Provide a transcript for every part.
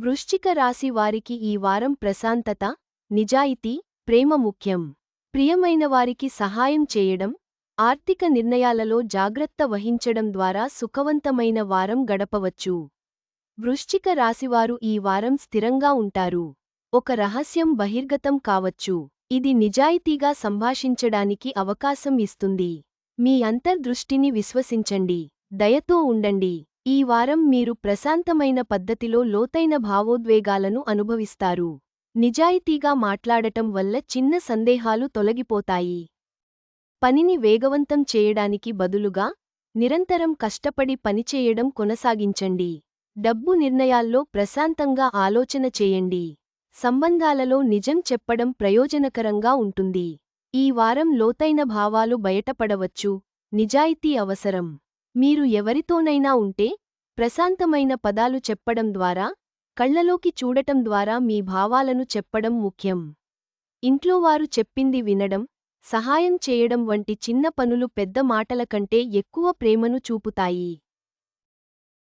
వృశ్చిక రాశి వారికి ఈ వారం ప్రశాంతత నిజాయితీ ప్రేమ ముఖ్యం. ప్రియమైన వారికి సహాయం చేయడం ఆర్థిక నిర్ణయాలలో జాగ్రత్త వహించడం ద్వారా సుఖవంతమైన వారం గడపవచ్చు. వృశ్చిక రాశివారు ఈ వారం స్థిరంగా ఉంటారు. ఒక రహస్యం బహిర్గతం కావచ్చు. ఇది నిజాయితీగా సంభాషించడానికి అవకాశం ఇస్తుంది. మీ అంతర్దృష్టిని విశ్వసించండి. దయతో ఉండండి. ఈ వారం మీరు ప్రశాంతమైన పద్ధతిలో లోతైన భావోద్వేగాలను అనుభవిస్తారు. నిజాయితీగా మాట్లాడటం వల్ల చిన్న సందేహాలు తొలగిపోతాయి. పనిని వేగవంతం చేయడానికి బదులుగా నిరంతరం కష్టపడి పనిచేయడం కొనసాగించండి. డబ్బు నిర్ణయాల్లో ప్రశాంతంగా ఆలోచన చేయండి. సంబంధాలలో నిజం చెప్పడం ప్రయోజనకరంగా ఉంటుంది. ఈ వారం లోతైన భావాలు బయటపడవచ్చు. నిజాయితీ అవసరం. మీరు ఎవరితోనైనా ఉంటే ప్రశాంతమైన పదాలు చెప్పడం ద్వారా కళ్ళలోకి చూడటం ద్వారా మీ భావాలను చెప్పడం ముఖ్యం. ఇంట్లోవారు చెప్పింది వినడం సహాయం చేయడం వంటి చిన్న పనులు పెద్ద మాటల కంటే ఎక్కువ ప్రేమను చూపుతాయి.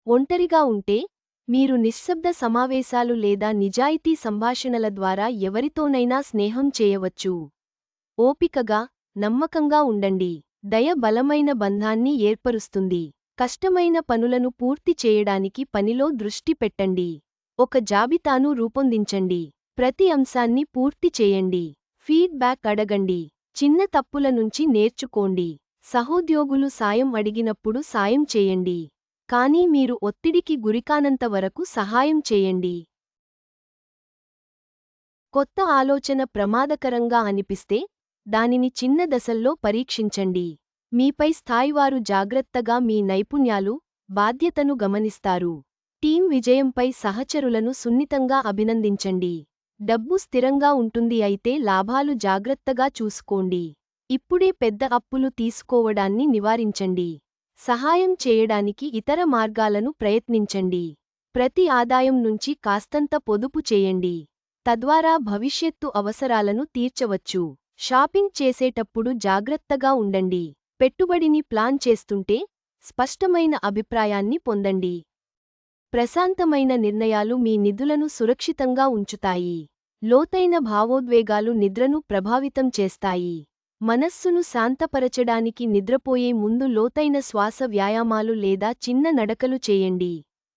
ఒంటరిగా ఉంటే మీరు నిశ్శబ్ద సమావేశాలు లేదా నిజాయితీ సంభాషణల ద్వారా ఎవరితోనైనా స్నేహం చేయవచ్చు. ఓపికగా నమ్మకంగా ఉండండి. దయ బలమైన బంధాన్ని ఏర్పరుస్తుంది. కష్టమైన పనులను పూర్తి చేయడానికి పనిలో దృష్టి పెట్టండి. ఒక జాబితాను రూపొందించండి. ప్రతి అంశాన్ని పూర్తి చేయండి. ఫీడ్బ్యాక్ అడగండి. చిన్న తప్పుల నుంచి నేర్చుకోండి. సహోద్యోగులు సాయం అడిగినప్పుడు సాయం చేయండి. కానీ మీరు ఒత్తిడికి గురికానంత వరకు సహాయం చేయండి. కొత్త ఆలోచన ప్రమాదకరంగా అనిపిస్తే దానిని చిన్న దశల్లో పరీక్షించండి. మీపై స్థాయివారు జాగ్రత్తగా మీ నైపుణ్యాలు బాధ్యతను గమనిస్తారు. టీం విజయంపై సహచరులను సున్నితంగా అభినందించండి. డబ్బు స్థిరంగా ఉంటుంది అయితే లాభాలు జాగ్రత్తగా చూసుకోండి. ఇప్పుడే పెద్ద అప్పులు తీసుకోవడాన్ని నివారించండి. సహాయం చేయడానికి ఇతర మార్గాలను ప్రయత్నించండి. ప్రతి ఆదాయం నుంచి కాస్తంత పొదుపు చేయండి. తద్వారా భవిష్యత్తు అవసరాలను తీర్చవచ్చు. షాపింగ్ చేసేటప్పుడు జాగ్రత్తగా ఉండండి. పెట్టుబడిని ప్లాన్ చేస్తుంటే స్పష్టమైన అభిప్రాయాన్ని పొందండి. ప్రశాంతమైన నిర్ణయాలు మీ నిధులను సురక్షితంగా ఉంచుతాయి. లోతైన భావోద్వేగాలు నిద్రను ప్రభావితం చేస్తాయి. మనస్సును శాంతపరచడానికి నిద్రపోయే ముందు లోతైన శ్వాస వ్యాయామాలు లేదా చిన్న నడకలు చేయండి.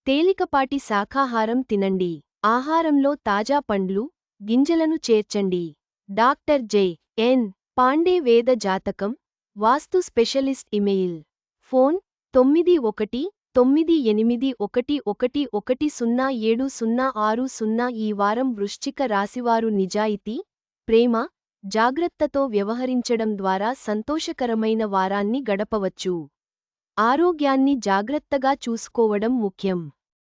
తేలికపాటి శాఖాహారం తినండి. ఆహారంలో తాజా పండ్లు గింజలను చేర్చండి. Doctor J. ఎన్. పాండే వేద జాతకం వాస్తు స్పెషలిస్ట్ ఇమెయిల్. ఫోన్ తొమ్మిది ఒకటి తొమ్మిది ఎనిమిది ఒకటి ఒకటి ఒకటి సున్నా ఏడు సున్నా ఆరు సున్నా ఈ వారం వృశ్చిక రాశివారు నిజాయితీ ప్రేమ జాగ్రత్తతో వ్యవహరించడం ద్వారా సంతోషకరమైన వారాన్ని గడపవచ్చు. ఆరోగ్యాన్ని జాగ్రత్తగా చూసుకోవడం ముఖ్యం.